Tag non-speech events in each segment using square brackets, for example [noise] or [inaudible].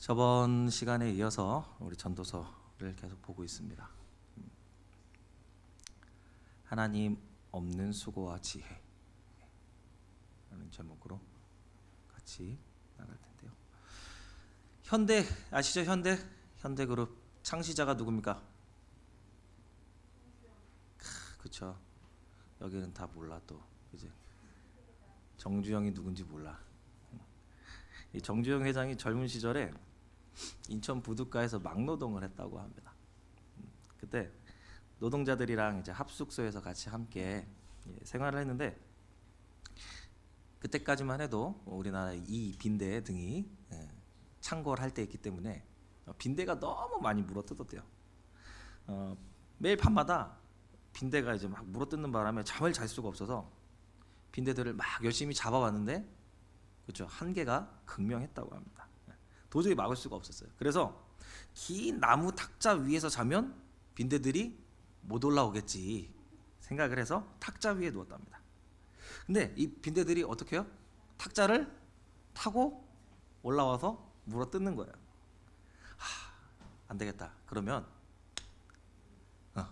저번 시간에 이어서 우리 전도서를 계속 보고 있습니다. 하나님 없는 수고와 지혜 라는 제목으로 같이 나갈 텐데요. 현대 아시죠? 현대 현대그룹 창시자가 누굽니까? 그렇죠. 여기는 다 몰라 또 이제 정주영이 누군지 몰라. 이 정주영 회장이 젊은 시절에 인천 부둣가에서 막노동을 했다고 합니다. 음, 그때 노동자들이랑 이제 합숙소에서 같이 함께 예, 생활을 했는데 그때까지만 해도 우리나라 이 빈대 등이 예, 창궐 할 때였기 때문에 어, 빈대가 너무 많이 물어뜯었대요. 어, 매일 밤마다 빈대가 이제 막 물어뜯는 바람에 잠을 잘 수가 없어서 빈대들을 막 열심히 잡아왔는데 그렇죠 한계가 극명했다고 합니다. 도저히 막을 수가 없었어요. 그래서 긴 나무 탁자 위에서 자면 빈대들이 못 올라오겠지 생각을 해서 탁자 위에 누웠답니다. 근데 이 빈대들이 어떻게 해요? 탁자를 타고 올라와서 물어 뜯는 거예요. 하, 안 되겠다. 그러면 어,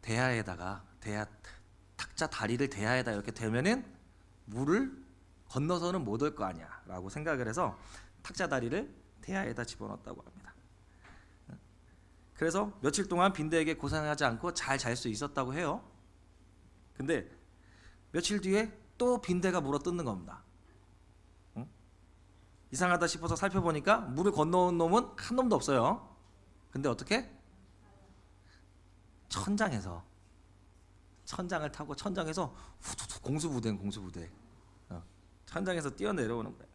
대야에다가 대야 탁자 다리를 대야에다 이렇게 대면은 물을 건너서는 못 올 거 아니야라고 생각을 해서 탁자 다리를 대야에다 집어넣었다고 합니다. 그래서 며칠 동안 빈대에게 고생하지 않고 잘 잘 수 있었다고 해요. 근데 며칠 뒤에 또 빈대가 물어 뜯는 겁니다. 응? 이상하다 싶어서 살펴보니까 물을 건너온 놈은 한 놈도 없어요. 근데 어떻게? 천장에서 천장을 타고 천장에서 후두두 공수부대는 공수부대 어, 천장에서 뛰어내려오는 거예요.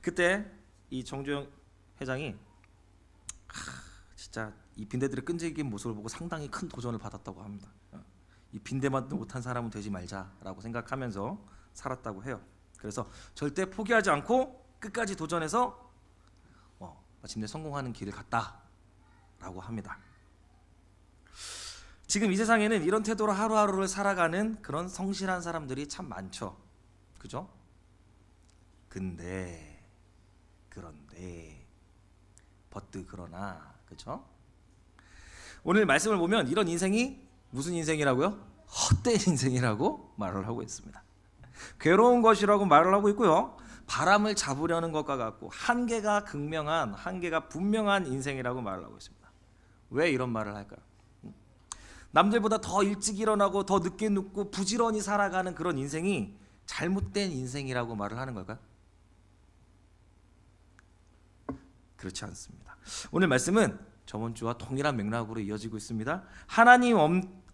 그때 이 정주영 회장이 하, 진짜 이 빈대들의 끈질긴 모습을 보고 상당히 큰 도전을 받았다고 합니다. 어, 이 빈대만도 못한 사람은 되지 말자라고 생각하면서 살았다고 해요. 그래서 절대 포기하지 않고 끝까지 도전해서 어, 마침내 성공하는 길을 갔다라고 합니다. 지금 이 세상에는 이런 태도로 하루하루를 살아가는 그런 성실한 사람들이 참 많죠. 그죠? 근데 그런데 버트 그러나 그죠? 오늘 말씀을 보면 이런 인생이 무슨 인생이라고요? 헛된 인생이라고 말을 하고 있습니다. 괴로운 것이라고 말을 하고 있고요. 바람을 잡으려는 것과 같고 한계가 극명한 한계가 분명한 인생이라고 말을 하고 있습니다. 왜 이런 말을 할까요? 남들보다 더 일찍 일어나고 더 늦게 눕고 부지런히 살아가는 그런 인생이 잘못된 인생이라고 말을 하는 걸까요? 그렇지 않습니다. 오늘 말씀은 저번 주와 동일한 맥락으로 이어지고 있습니다. 하나님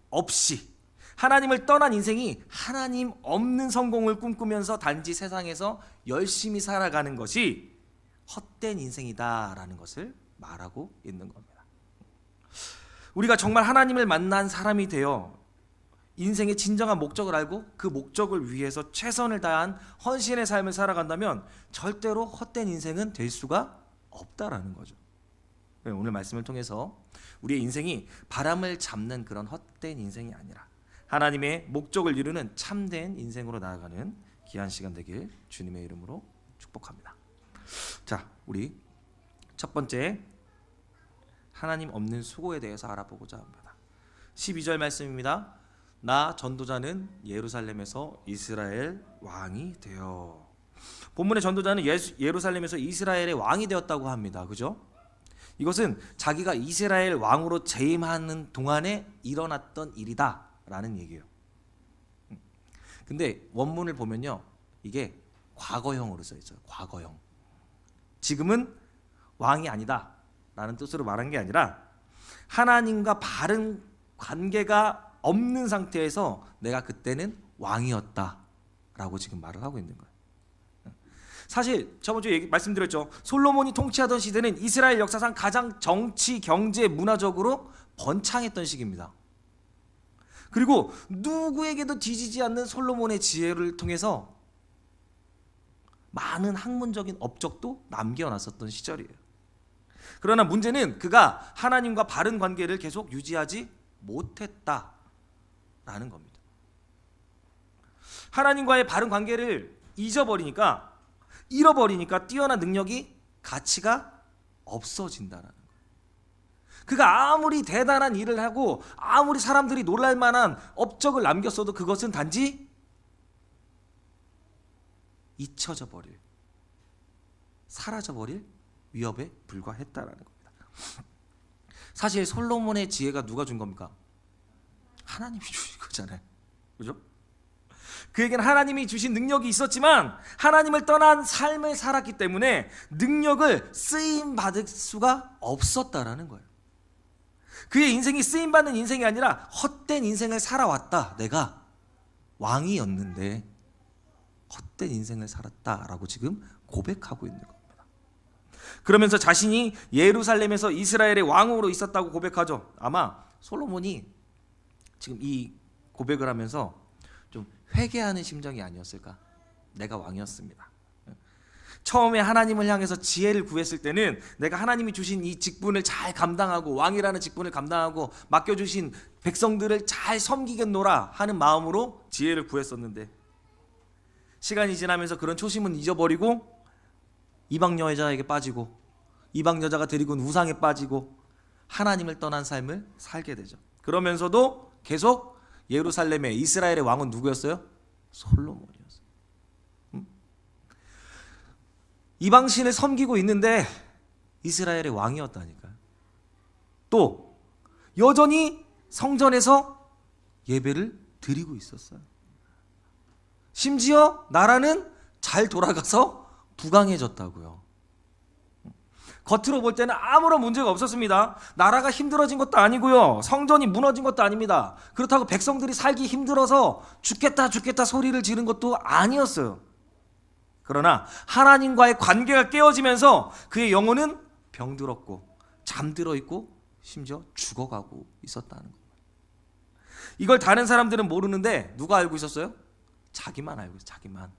없이 하나님을 떠난 인생이 하나님 없는 성공을 꿈꾸면서 단지 세상에서 열심히 살아가는 것이 헛된 인생이다라는 것을 말하고 있는 겁니다. 우리가 정말 하나님을 만난 사람이 되어 인생의 진정한 목적을 알고 그 목적을 위해서 최선을 다한 헌신의 삶을 살아간다면 절대로 헛된 인생은 될 수가 없다라는 거죠. 네, 오늘 말씀을 통해서 우리의 인생이 바람을 잡는 그런 헛된 인생이 아니라 하나님의 목적을 이루는 참된 인생으로 나아가는 귀한 시간 되길 주님의 이름으로 축복합니다. 자, 우리 첫 번째 하나님 없는 수고에 대해서 알아보고자 합니다. 12절 말씀입니다. 나 전도자는 예루살렘에서 이스라엘 왕이 되어 본문의 전도자는 예수, 예루살렘에서 이스라엘의 왕이 되었다고 합니다. 그죠? 이것은 자기가 이스라엘 왕으로 재임하는 동안에 일어났던 일이다라는 얘기예요. 근데 원문을 보면요. 이게 과거형으로 써 있어요. 과거형. 지금은 왕이 아니다. 라는 뜻으로 말한 게 아니라 하나님과 바른 관계가 없는 상태에서 내가 그때는 왕이었다라고 지금 말을 하고 있는 거예요. 사실 저번 주에 얘기, 말씀드렸죠. 솔로몬이 통치하던 시대는 이스라엘 역사상 가장 정치, 경제, 문화적으로 번창했던 시기입니다. 그리고 누구에게도 뒤지지 않는 솔로몬의 지혜를 통해서 많은 학문적인 업적도 남겨놨었던 시절이에요. 그러나 문제는 그가 하나님과 바른 관계를 계속 유지하지 못했다라는 겁니다. 하나님과의 바른 관계를 잊어버리니까 잃어버리니까 뛰어난 능력이 가치가 없어진다라는 거예요. 그가 아무리 대단한 일을 하고 아무리 사람들이 놀랄 만한 업적을 남겼어도 그것은 단지 잊혀져 버릴 사라져 버릴 위협에 불과했다라는 겁니다. 사실 솔로몬의 지혜가 누가 준 겁니까? 하나님이 주신 거잖아요. 그죠? 그에겐 하나님이 주신 능력이 있었지만 하나님을 떠난 삶을 살았기 때문에 능력을 쓰임 받을 수가 없었다라는 거예요. 그의 인생이 쓰임 받는 인생이 아니라 헛된 인생을 살아왔다. 내가 왕이었는데 헛된 인생을 살았다라고 지금 고백하고 있는 겁니다. 그러면서 자신이 예루살렘에서 이스라엘의 왕으로 있었다고 고백하죠. 아마 솔로몬이 지금 이 고백을 하면서 좀 회개하는 심정이 아니었을까? 내가 왕이었습니다. 처음에 하나님을 향해서 지혜를 구했을 때는 내가 하나님이 주신 이 직분을 잘 감당하고 왕이라는 직분을 감당하고 맡겨주신 백성들을 잘 섬기겠노라 하는 마음으로 지혜를 구했었는데 시간이 지나면서 그런 초심은 잊어버리고 이방 여자에게 빠지고 이방 여자가 데리고 온 우상에 빠지고 하나님을 떠난 삶을 살게 되죠. 그러면서도 계속 예루살렘의 이스라엘의 왕은 누구였어요? 솔로몬이었어요. 음? 이방 신을 섬기고 있는데 이스라엘의 왕이었다니까요. 또 여전히 성전에서 예배를 드리고 있었어요. 심지어 나라는 잘 돌아가서 부강해졌다고요. 겉으로 볼 때는 아무런 문제가 없었습니다. 나라가 힘들어진 것도 아니고요. 성전이 무너진 것도 아닙니다. 그렇다고 백성들이 살기 힘들어서 죽겠다 죽겠다 소리를 지른 것도 아니었어요. 그러나 하나님과의 관계가 깨어지면서 그의 영혼은 병들었고 잠들어 있고 심지어 죽어가고 있었다는 겁니다. 이걸 다른 사람들은 모르는데 누가 알고 있었어요? 자기만 알고 있어요. 자기만.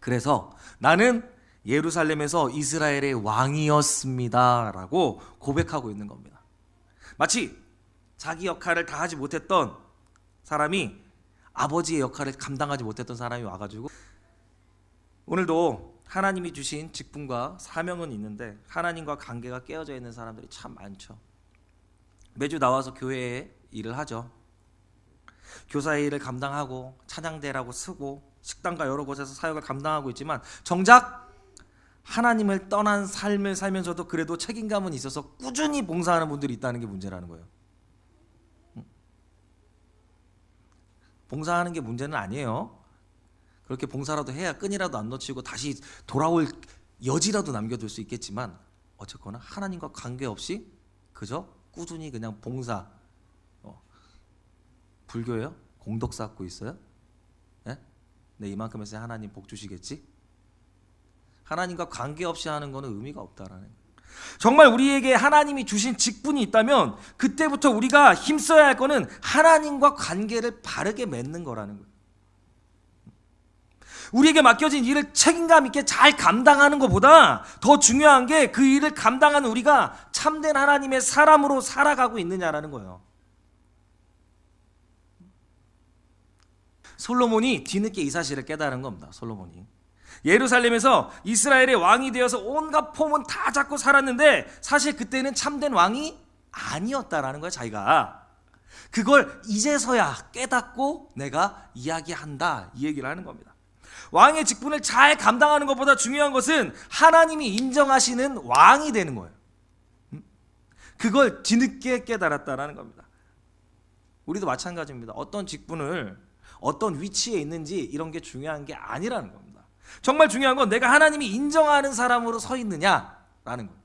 그래서 나는 예루살렘에서 이스라엘의 왕이었습니다라고 고백하고 있는 겁니다. 마치 자기 역할을 다 하지 못했던 사람이 아버지의 역할을 감당하지 못했던 사람이 와가지고 오늘도 하나님이 주신 직분과 사명은 있는데 하나님과 관계가 깨어져 있는 사람들이 참 많죠. 매주 나와서 교회에 일을 하죠. 교사의 일을 감당하고 찬양대라고 쓰고 식당과 여러 곳에서 사역을 감당하고 있지만 정작 하나님을 떠난 삶을 살면서도 그래도 책임감은 있어서 꾸준히 봉사하는 분들이 있다는 게 문제라는 거예요. 봉사하는 게 문제는 아니에요. 그렇게 봉사라도 해야 끈이라도 안 놓치고 다시 돌아올 여지라도 남겨둘 수 있겠지만 어쨌거나 하나님과 관계없이 그저 꾸준히 그냥 봉사 어, 불교예요? 공덕 쌓고 있어요? 예? 네 이만큼 해서 하나님 복 주시겠지? 하나님과 관계없이 하는 거는 의미가 없다라는 거예요. 정말 우리에게 하나님이 주신 직분이 있다면 그때부터 우리가 힘써야 할 거는 하나님과 관계를 바르게 맺는 거라는 거예요. 우리에게 맡겨진 일을 책임감 있게 잘 감당하는 것보다 더 중요한 게 그 일을 감당하는 우리가 참된 하나님의 사람으로 살아가고 있느냐라는 거예요. 솔로몬이 뒤늦게 이 사실을 깨달은 겁니다. 솔로몬이. 예루살렘에서 이스라엘의 왕이 되어서 온갖 폼은 다 잡고 살았는데 사실 그때는 참된 왕이 아니었다라는 거야 자기가. 그걸 이제서야 깨닫고 내가 이야기한다 이 얘기를 하는 겁니다. 왕의 직분을 잘 감당하는 것보다 중요한 것은 하나님이 인정하시는 왕이 되는 거예요. 음? 그걸 뒤늦게 깨달았다라는 겁니다. 우리도 마찬가지입니다. 어떤 직분을 어떤 위치에 있는지 이런 게 중요한 게 아니라는 겁니다 정말 중요한 건 내가 하나님이 인정하는 사람으로 서 있느냐라는 거예요.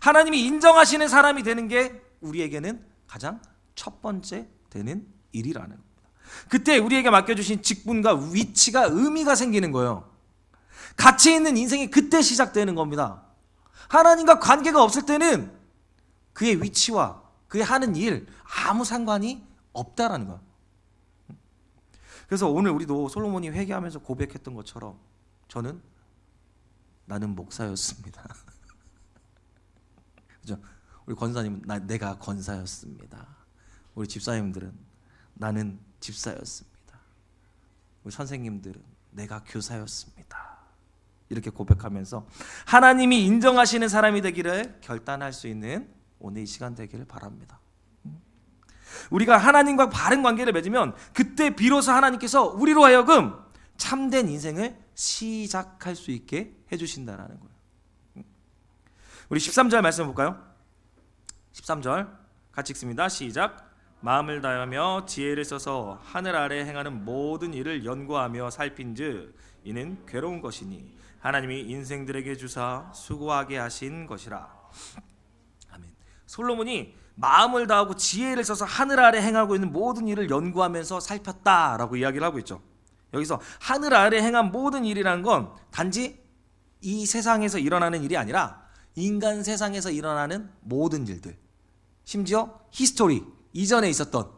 하나님이 인정하시는 사람이 되는 게 우리에게는 가장 첫 번째 되는 일이라는 겁니다. 그때 우리에게 맡겨주신 직분과 위치가 의미가 생기는 거예요. 가치 있는 인생이 그때 시작되는 겁니다. 하나님과 관계가 없을 때는 그의 위치와 그의 하는 일 아무 상관이 없다라는 거예요. 그래서 오늘 우리도 솔로몬이 회개하면서 고백했던 것처럼 저는 나는 목사였습니다. [laughs] 그죠? 우리 권사님은 나, 내가 권사였습니다. 우리 집사님들은 나는 집사였습니다. 우리 선생님들은 내가 교사였습니다. 이렇게 고백하면서 하나님이 인정하시는 사람이 되기를 결단할 수 있는 오늘 이 시간 되기를 바랍니다. 우리가 하나님과 바른 관계를 맺으면 그때 비로소 하나님께서 우리로 하여금 참된 인생을 시작할 수 있게 해주신다라는 거예요. 우리 13절 말씀 볼까요? 13절 같이 읽습니다. 시작. 마음을 다하며 지혜를 써서 하늘 아래 행하는 모든 일을 연구하며 살핀즉 이는 괴로운 것이니 하나님이 인생들에게 주사 수고하게 하신 것이라. 솔로몬이 마음을 다하고 지혜를 써서 하늘 아래 행하고 있는 모든 일을 연구하면서 살폈다라고 이야기를 하고 있죠. 여기서 하늘 아래 행한 모든 일이라는 건 단지 이 세상에서 일어나는 일이 아니라 인간 세상에서 일어나는 모든 일들. 심지어 히스토리 이전에 있었던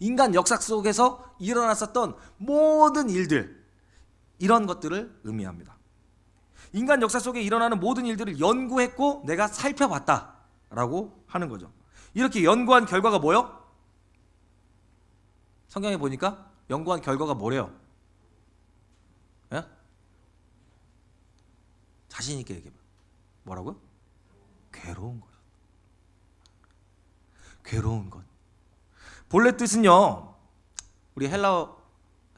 인간 역사 속에서 일어났었던 모든 일들 이런 것들을 의미합니다. 인간 역사 속에 일어나는 모든 일들을 연구했고 내가 살펴봤다 라고 하는 거죠. 이렇게 연구한 결과가 뭐요? 성경에 보니까 연구한 결과가 뭐래요? 예? 자신 있게 얘기해 봐. 뭐라고요? 괴로운 것. 괴로운 것. 본래 뜻은요. 우리 헬라어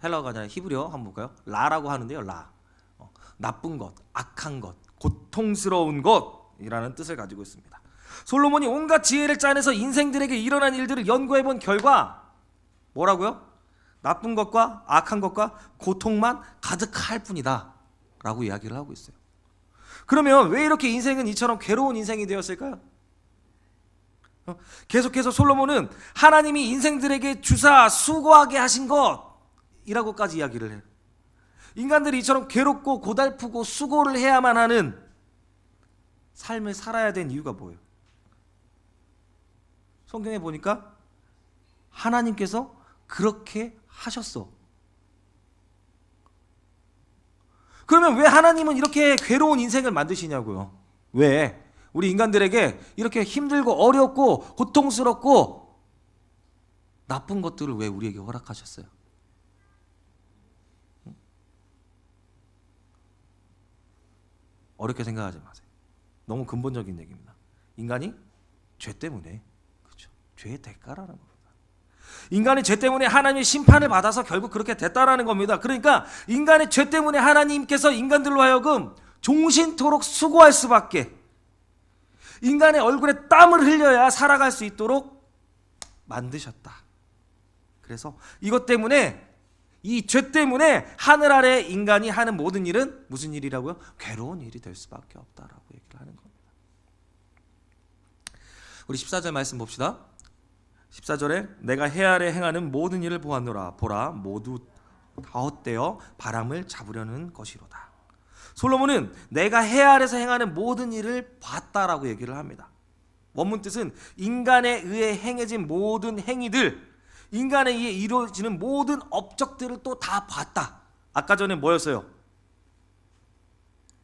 헬라어가 아니라 히브리어 한번 볼까요? 라라고 하는데요. 라. 어, 나쁜 것, 악한 것, 고통스러운 것이라는 뜻을 가지고 있습니다. 솔로몬이 온갖 지혜를 짜내서 인생들에게 일어난 일들을 연구해 본 결과 뭐라고요? 나쁜 것과 악한 것과 고통만 가득할 뿐이다 라고 이야기를 하고 있어요. 그러면 왜 이렇게 인생은 이처럼 괴로운 인생이 되었을까요? 어, 계속해서 솔로몬은 하나님이 인생들에게 주사 수고하게 하신 것이라고까지 이야기를 해요. 인간들이 이처럼 괴롭고 고달프고 수고를 해야만 하는 삶을 살아야 된 이유가 뭐예요? 성경에 보니까 하나님께서 그렇게 하셨어. 그러면 왜 하나님은 이렇게 괴로운 인생을 만드시냐고요? 왜? 우리 인간들에게 이렇게 힘들고 어렵고 고통스럽고 나쁜 것들을 왜 우리에게 허락하셨어요? 어렵게 생각하지 마세요. 너무 근본적인 얘기입니다. 인간이 죄 때문에. 죄의 대가라는 겁니다. 인간이 죄 때문에 하나님의 심판을 받아서 결국 그렇게 됐다라는 겁니다. 그러니까 인간의 죄 때문에 하나님께서 인간들로 하여금 종신토록 수고할 수밖에 인간의 얼굴에 땀을 흘려야 살아갈 수 있도록 만드셨다. 그래서 이것 때문에 이 죄 때문에 하늘 아래 인간이 하는 모든 일은 무슨 일이라고요? 괴로운 일이 될 수밖에 없다라고 얘기를 하는 겁니다. 우리 14절 말씀 봅시다. 14절에 내가 해 아래 행하는 모든 일을 보았노라 보라 모두 다 헛되어 바람을 잡으려는 것이로다. 솔로몬은 내가 해 아래서 행하는 모든 일을 봤다라고 얘기를 합니다. 원문 뜻은 인간에 의해 행해진 모든 행위들, 인간에 의해 이루어지는 모든 업적들을 또 다 봤다. 아까 전에 뭐였어요?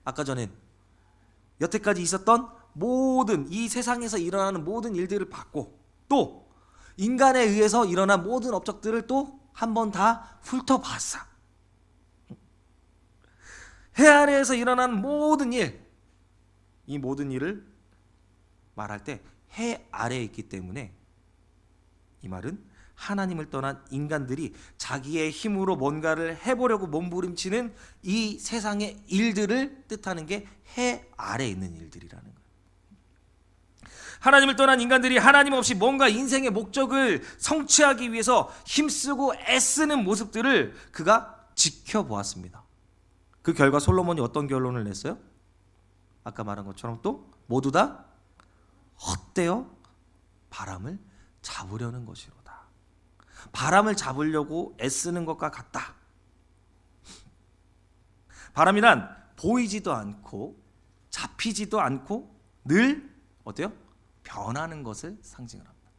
아까 전엔 여태까지 있었던 모든 이 세상에서 일어나는 모든 일들을 봤고 또 인간에 의해서 일어난 모든 업적들을 또 한 번 다 훑어봤어. 해 아래에서 일어난 모든 일, 이 모든 일을 말할 때 해 아래에 있기 때문에 이 말은 하나님을 떠난 인간들이 자기의 힘으로 뭔가를 해보려고 몸부림치는 이 세상의 일들을 뜻하는 게 해 아래에 있는 일들이라는 거예요. 하나님을 떠난 인간들이 하나님 없이 뭔가 인생의 목적을 성취하기 위해서 힘쓰고 애쓰는 모습들을 그가 지켜보았습니다. 그 결과 솔로몬이 어떤 결론을 냈어요? 아까 말한 것처럼 또 모두 다 헛되어 바람을 잡으려는 것이로다. 바람을 잡으려고 애쓰는 것과 같다. 바람이란 보이지도 않고 잡히지도 않고 늘 어때요? 변하는 것을 상징을 합니다.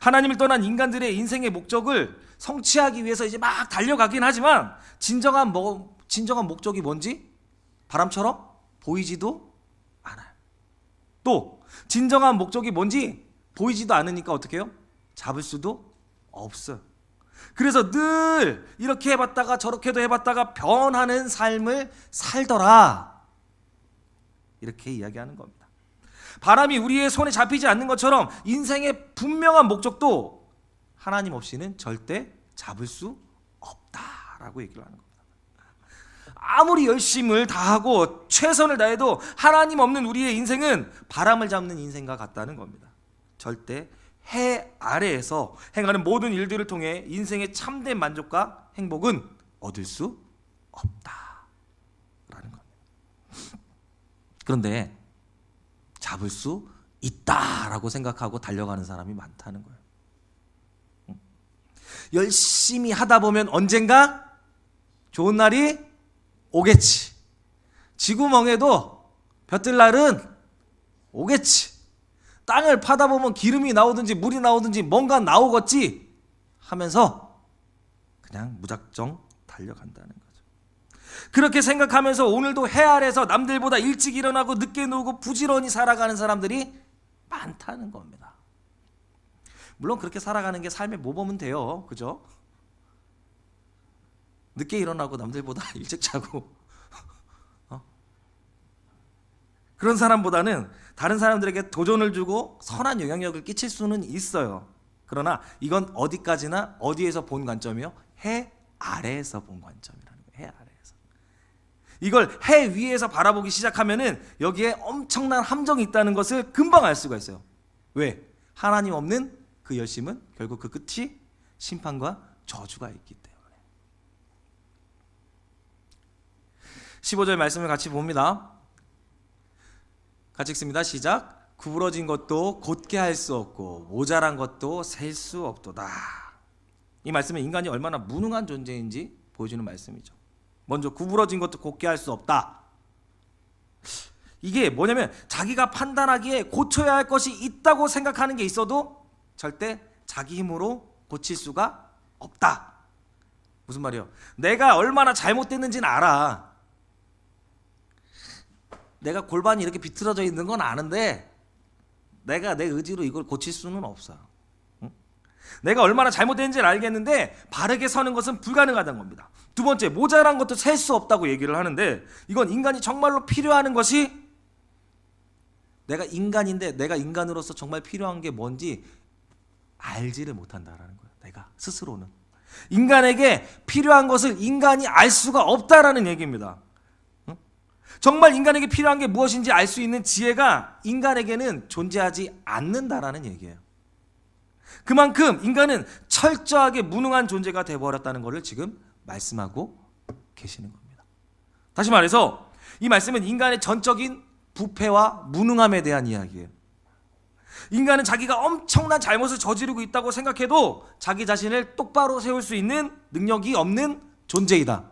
하나님을 떠난 인간들의 인생의 목적을 성취하기 위해서 이제 막 달려가긴 하지만 진정한 뭐 진정한 목적이 뭔지 바람처럼 보이지도 않아요. 또 진정한 목적이 뭔지 보이지도 않으니까 어떻게 해요? 잡을 수도 없어요. 그래서 늘 이렇게 해봤다가 저렇게도 해봤다가 변하는 삶을 살더라. 이렇게 이야기하는 겁니다. 바람이 우리의 손에 잡히지 않는 것처럼 인생의 분명한 목적도 하나님 없이는 절대 잡을 수 없다라고 얘기를 하는 겁니다. 아무리 열심을 다하고 최선을 다해도 하나님 없는 우리의 인생은 바람을 잡는 인생과 같다는 겁니다. 절대 해 아래에서 행하는 모든 일들을 통해 인생의 참된 만족과 행복은 얻을 수 없다라는 겁니다. 그런데 잡을 수 있다라고 생각하고 달려가는 사람이 많다는 거예요. 응? 열심히 하다 보면 언젠가 좋은 날이 오겠지. 지구멍에도 볕들 날은 오겠지. 땅을 파다 보면 기름이 나오든지 물이 나오든지 뭔가 나오겠지 하면서 그냥 무작정 달려간다는 거죠. 그렇게 생각하면서 오늘도 해 아래서 남들보다 일찍 일어나고 늦게 놀고 부지런히 살아가는 사람들이 많다는 겁니다. 물론 그렇게 살아가는 게 삶의 모범은 돼요. 그죠? 늦게 일어나고 남들보다 [laughs] 일찍 자고 [laughs] 어? 그런 사람보다는 다른 사람들에게 도전을 주고 선한 영향력을 끼칠 수는 있어요. 그러나 이건 어디까지나 어디에서 본 관점이요? 해 아래에서 본 관점이라는 거예요. 해 아래에서. 이걸 해 위에서 바라보기 시작하면은 여기에 엄청난 함정이 있다는 것을 금방 알 수가 있어요. 왜? 하나님 없는 그 열심은 결국 그 끝이 심판과 저주가 있기 때문에. 15절 말씀을 같이 봅니다. 같이 읽습니다. 시작. 구부러진 것도 곧게 할 수 없고 모자란 것도 셀 수 없도다. 이 말씀은 인간이 얼마나 무능한 존재인지 보여주는 말씀이죠. 먼저 구부러진 것도 곧게 할 수 없다. 이게 뭐냐면 자기가 판단하기에 고쳐야 할 것이 있다고 생각하는 게 있어도 절대 자기 힘으로 고칠 수가 없다. 무슨 말이요? 내가 얼마나 잘못됐는지는 알아. 내가 골반이 이렇게 비틀어져 있는 건 아는데 내가 내 의지로 이걸 고칠 수는 없어. 응? 내가 얼마나 잘못된지를 알겠는데 바르게 서는 것은 불가능하다는 겁니다. 두 번째, 모자란 것도 셀 수 없다고 얘기를 하는데 이건 인간이 정말로 필요하는 것이 내가 인간인데 내가 인간으로서 정말 필요한 게 뭔지 알지를 못한다라는 거예요. 내가 스스로는 인간에게 필요한 것을 인간이 알 수가 없다라는 얘기입니다. 정말 인간에게 필요한 게 무엇인지 알 수 있는 지혜가 인간에게는 존재하지 않는다라는 얘기예요. 그만큼 인간은 철저하게 무능한 존재가 되어버렸다는 것을 지금 말씀하고 계시는 겁니다. 다시 말해서 이 말씀은 인간의 전적인 부패와 무능함에 대한 이야기예요. 인간은 자기가 엄청난 잘못을 저지르고 있다고 생각해도 자기 자신을 똑바로 세울 수 있는 능력이 없는 존재이다.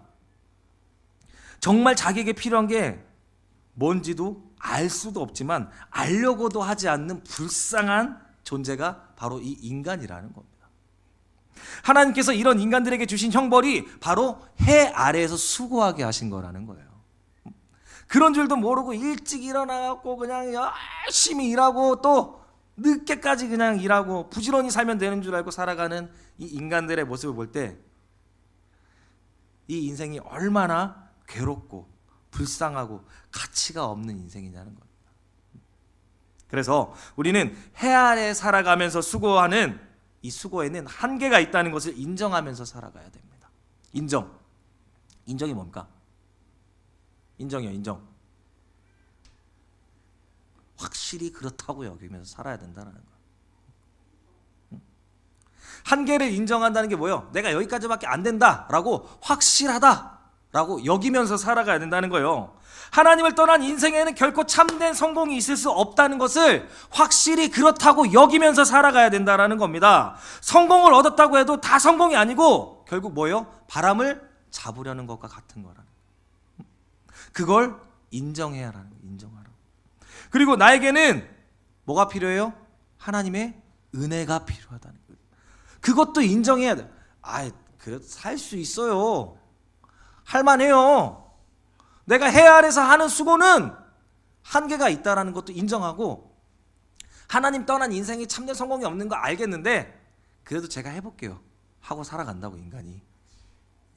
정말 자기에게 필요한 게 뭔지도 알 수도 없지만 알려고도 하지 않는 불쌍한 존재가 바로 이 인간이라는 겁니다. 하나님께서 이런 인간들에게 주신 형벌이 바로 해 아래에서 수고하게 하신 거라는 거예요. 그런 줄도 모르고 일찍 일어나고 그냥 열심히 일하고 또 늦게까지 그냥 일하고 부지런히 살면 되는 줄 알고 살아가는 이 인간들의 모습을 볼 때 이 인생이 얼마나 괴롭고 불쌍하고 가치가 없는 인생이냐는 겁니다. 그래서 우리는 해 아래 살아가면서 수고하는 이 수고에는 한계가 있다는 것을 인정하면서 살아가야 됩니다. 인정. 인정이 뭡니까? 인정이요, 인정. 확실히 그렇다고 여기면서 살아야 된다는 거. 한계를 인정한다는 게 뭐예요? 내가 여기까지밖에 안 된다라고 확실하다 라고 여기면서 살아가야 된다는 거예요. 하나님을 떠난 인생에는 결코 참된 성공이 있을 수 없다는 것을 확실히 그렇다고 여기면서 살아가야 된다라는 겁니다. 성공을 얻었다고 해도 다 성공이 아니고 결국 뭐예요? 바람을 잡으려는 것과 같은 거라는. 그걸 인정해야라는 거, 인정하라. 그리고 나에게는 뭐가 필요해요? 하나님의 은혜가 필요하다는 거예요. 그것도 인정해야 돼. 아, 그래도 살 수 있어요. 할만해요. 내가 해 아래서 하는 수고는 한계가 있다라는 것도 인정하고 하나님 떠난 인생이 참된 성공이 없는 거 알겠는데 그래도 제가 해볼게요. 하고 살아간다고 인간이.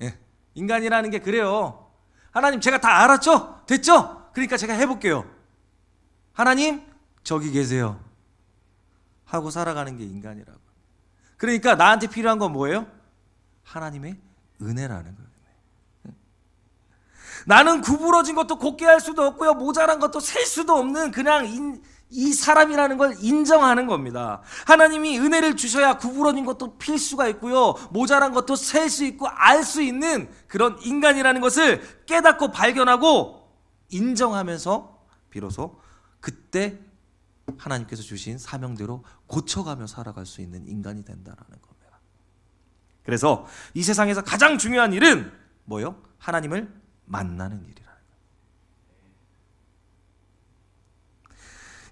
예. 인간이라는 게 그래요. 하나님 제가 다 알았죠? 됐죠? 그러니까 제가 해볼게요. 하나님 저기 계세요. 하고 살아가는 게 인간이라고. 그러니까 나한테 필요한 건 뭐예요? 하나님의 은혜라는 거예요. 나는 구부러진 것도 곱게 할 수도 없고요. 모자란 것도 셀 수도 없는 그냥 인, 이 사람이라는 걸 인정하는 겁니다. 하나님이 은혜를 주셔야 구부러진 것도 필 수가 있고요. 모자란 것도 셀 수 있고 알 수 있는 그런 인간이라는 것을 깨닫고 발견하고 인정하면서 비로소 그때 하나님께서 주신 사명대로 고쳐가며 살아갈 수 있는 인간이 된다라는 겁니다. 그래서 이 세상에서 가장 중요한 일은 뭐요? 하나님을 만나는 일이라는.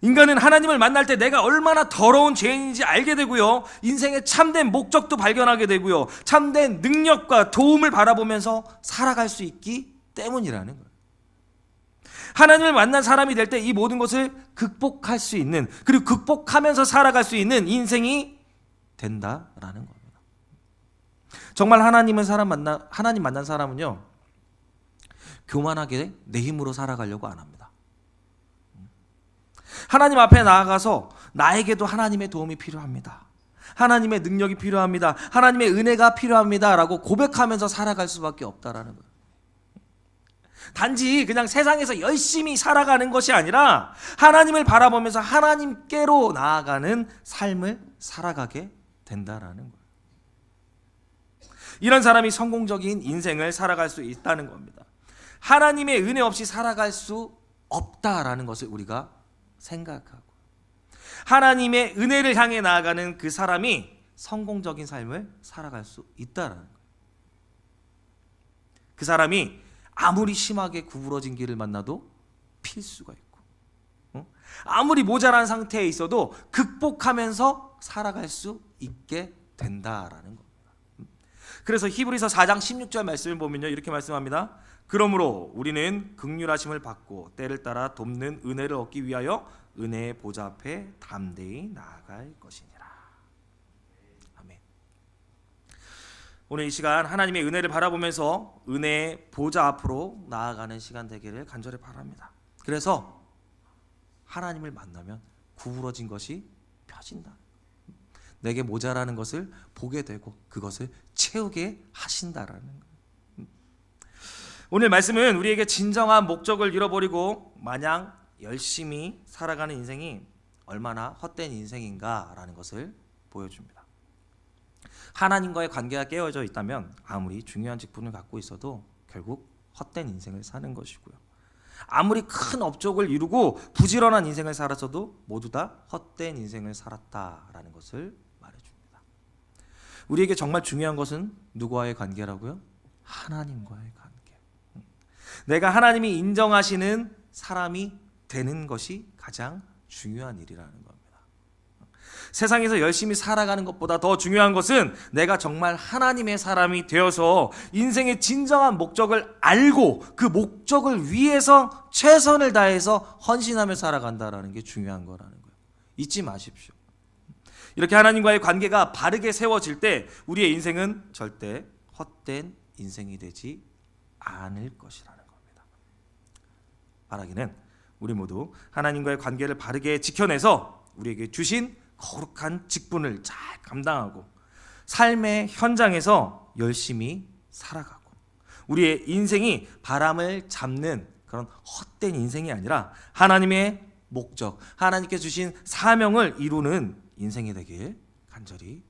인간은 하나님을 만날 때 내가 얼마나 더러운 죄인인지 알게 되고요. 인생의 참된 목적도 발견하게 되고요. 참된 능력과 도움을 바라보면서 살아갈 수 있기 때문이라는 거예요. 하나님을 만난 사람이 될 때 이 모든 것을 극복할 수 있는 그리고 극복하면서 살아갈 수 있는 인생이 된다라는 겁니다. 정말 하나님을 사람 만나 하나님 만난 사람은요. 교만하게 내 힘으로 살아가려고 안 합니다. 하나님 앞에 나아가서 나에게도 하나님의 도움이 필요합니다. 하나님의 능력이 필요합니다. 하나님의 은혜가 필요합니다라고 고백하면서 살아갈 수밖에 없다라는 거예요. 단지 그냥 세상에서 열심히 살아가는 것이 아니라 하나님을 바라보면서 하나님께로 나아가는 삶을 살아가게 된다라는 거예요. 이런 사람이 성공적인 인생을 살아갈 수 있다는 겁니다. 하나님의 은혜 없이 살아갈 수 없다라는 것을 우리가 생각하고 하나님의 은혜를 향해 나아가는 그 사람이 성공적인 삶을 살아갈 수 있다라는 거예요. 그 사람이 아무리 심하게 구부러진 길을 만나도 필 수가 있고 어? 아무리 모자란 상태에 있어도 극복하면서 살아갈 수 있게 된다라는 겁니다. 그래서 히브리서 4장 16절 말씀을 보면요 이렇게 말씀합니다. 그러므로 우리는 극률하심을 받고 때를 따라 돕는 은혜를 얻기 위하여 은혜의 보좌 앞에 담대히 나아갈 것이니라. 아멘. 오늘 이 시간 하나님의 은혜를 바라보면서 은혜의 보좌 앞으로 나아가는 시간 되기를 간절히 바랍니다. 그래서 하나님을 만나면 구부러진 것이 펴진다. 내게 모자라는 것을 보게 되고 그것을 채우게 하신다라는 것. 오늘 말씀은 우리에게 진정한 목적을 잃어버리고 마냥 열심히 살아가는 인생이 얼마나 헛된 인생인가라는 것을 보여줍니다. 하나님과의 관계가 깨어져 있다면 아무리 중요한 직분을 갖고 있어도 결국 헛된 인생을 사는 것이고요. 아무리 큰 업적을 이루고 부지런한 인생을 살았어도 모두 다 헛된 인생을 살았다라는 것을. 우리에게 정말 중요한 것은 누구와의 관계라고요? 하나님과의 관계. 내가 하나님이 인정하시는 사람이 되는 것이 가장 중요한 일이라는 겁니다. 세상에서 열심히 살아가는 것보다 더 중요한 것은 내가 정말 하나님의 사람이 되어서 인생의 진정한 목적을 알고 그 목적을 위해서 최선을 다해서 헌신하며 살아간다라는 게 중요한 거라는 거예요. 잊지 마십시오. 이렇게 하나님과의 관계가 바르게 세워질 때 우리의 인생은 절대 헛된 인생이 되지 않을 것이라는 겁니다. 바라기는 우리 모두 하나님과의 관계를 바르게 지켜내서 우리에게 주신 거룩한 직분을 잘 감당하고 삶의 현장에서 열심히 살아가고 우리의 인생이 바람을 잡는 그런 헛된 인생이 아니라 하나님의 목적, 하나님께 주신 사명을 이루는 인생이 되길 간절히